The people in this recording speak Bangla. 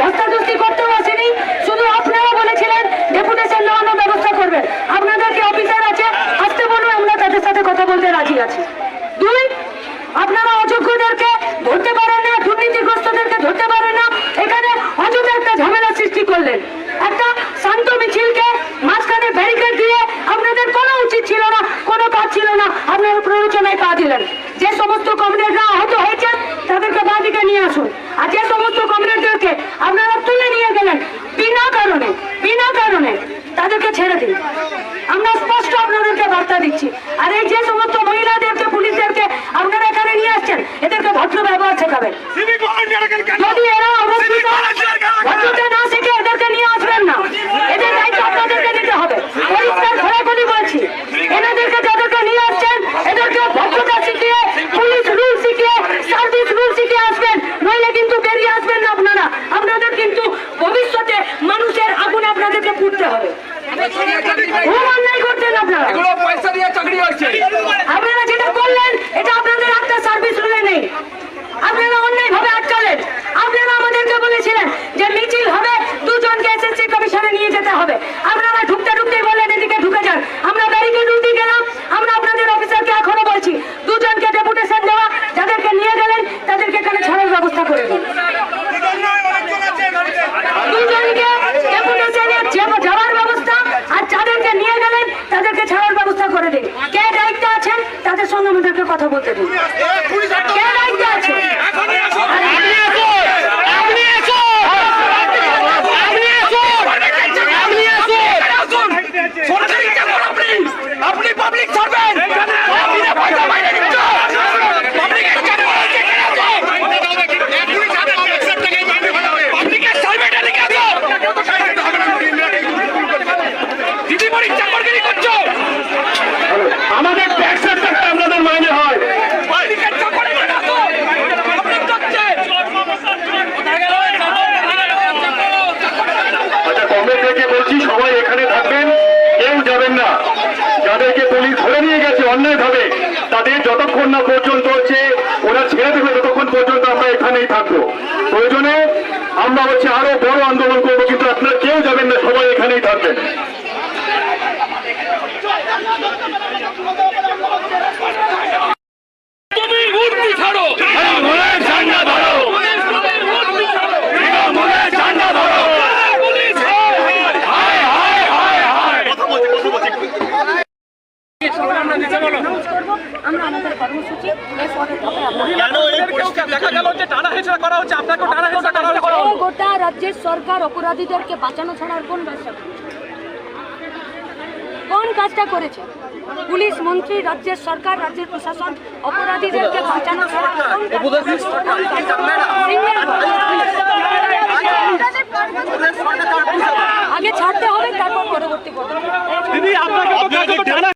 ধস্তাধস্তি করতেও আসেনি। শুধু আপনারা বলেছিলেন, ডেপুটেশন নেওয়ানোর ব্যবস্থা করবেন। আপনাদের কি অফিসার আছে? আসতে বলুন, আমরা তাদের সাথে কথা বলতে রাজি আছি। দুই, আপনারা অযোগ্যদেরকে ধরতে পারেন না, দুর্নীতিগ্রস্তদেরকে ধরতে পারেন না। এখানে অযোধ্যা একটা ঝামেলা সৃষ্টি করলেন। একটা শান্ত মিছিলকে মাঝখানে ব্যারিকেড দিয়ে আপনাদের কোনো উচিত ছিল না, কোনো কাজ ছিল না। আপনারা প্ররোচনায় পা দিলেন। যে সমস্ত কমরেডরা ব্যবহার যদি এরা অবস্থিত ভদ্রতা না শিখে এদেরকে নিয়ে আসবেন না। এদের দায়িত্ব আপনাদেরকে নিতে হবে। পরিষ্কার খোলাখুলি বলছি। এনাদেরকে যাদেরকে নিয়ে আসছেন এদেরকে ভদ্রতা শিখিয়ে পুলিশ রুল শিখিয়ে সার্ভিস রুল শিখিয়ে আসবেন। নইলে কিন্তু বেরিয়ে আসবেন না আপনারা। আপনাদের কিন্তু ভবিষ্যতে মানুষের আগুনে আপনাদেরকে পুড়তে হবে। খুব অন্যায় করছেন আপনারা। পয়সা দিয়ে চাকরি হচ্ছে আপনারা যেটা করলেন এটা আপনাদের একটা সার্ভিস রুলে নেই আপনারা অন্যায় ভাবে আটকালেন আপনারা আমাদেরকে বলেছিলেন যে মিছিল হবে দুজনকে এসএসসি কমিশনে নিয়ে যেতে হবে আপনারা ঢুকতে ঢুকতেই বললেন এদিকে ঢুকে যান আমরা ব্যারিকেড উল্টে গেলাম আমরা আপনাদের অফিসারকে এখনও বলছি দুজনকে ডেপুটেশন দেওয়া যাদেরকে নিয়ে গেলেন তাদেরকে এখানে ছাড়ার ব্যবস্থা করে দিন দুজনকে ডেপুটেশনে যাওয়ার ব্যবস্থা আর যাদেরকে নিয়ে গেলেন তাদেরকে ছাড়ার ব্যবস্থা করে দিন কে দায়িত্ব আছেন তাদের সঙ্গে আমাদেরকে কথা বলতে দিন। কে দায়িত্ব আছে? আপনি পাবলিক ছাড়বেন আপনি পয়সা বাইরে দিচ্ছ পাবলিকের কেন বলছে কেন পাবলিকের সার্ভেটা লিখে দাও দিদি পরীক্ষা করগিরি করছ আমাদের ট্যাক্সের টাকা আপনাদের মাইনে হয় পাবলিকের চাকরি করে আসো পাবলিক করছে আচ্ছা কমে থেকে বলছি সবাই এখানে থাকবেন কেউ যাবেন না। যাদেরকে পুলিশ ধরে নিয়ে গেছে অন্যায় ভাবে তাদের যতক্ষণ না পর্যন্ত হচ্ছে ওরা ছেড়ে দেবে ততক্ষণ পর্যন্ত আমরা এখানেই থাকব। প্রয়োজনে আমরা হচ্ছে আরও বড় আন্দোলন করব, কিন্তু আপনারা কেউ যাবেন না, সবাই এখানেই থাকবেন তুমি উর্দি ছাড়ো মনের ঝান্ডা ধরো উর্দি ছাড়ো মনের ঝান্ডা ধরো পুলিশ হায় হায় হায় হায় আমরা আমাদের কর্মসূচি এর পরে হবে আপনাদের কেন এই পরিষ্কার দেখা গেল যে টানা হেঁচড়া করা হচ্ছে আপনাকেও টানা হেঁচড়া করা হচ্ছে। এই গোটা রাজ্যের সরকার অপরাধীদেরকে বাঁচানো ছাড়া আর কোন কাজটা করেছে? কোন কাজটা করেছে? পুলিশ মন্ত্রী রাজ্যের সরকার রাজ্যের প্রশাসন অপরাধীদেরকে বাঁচানো ছাড়া? আগে ছাড়তে হবে। তারপর পরবর্তী পদক্ষেপ।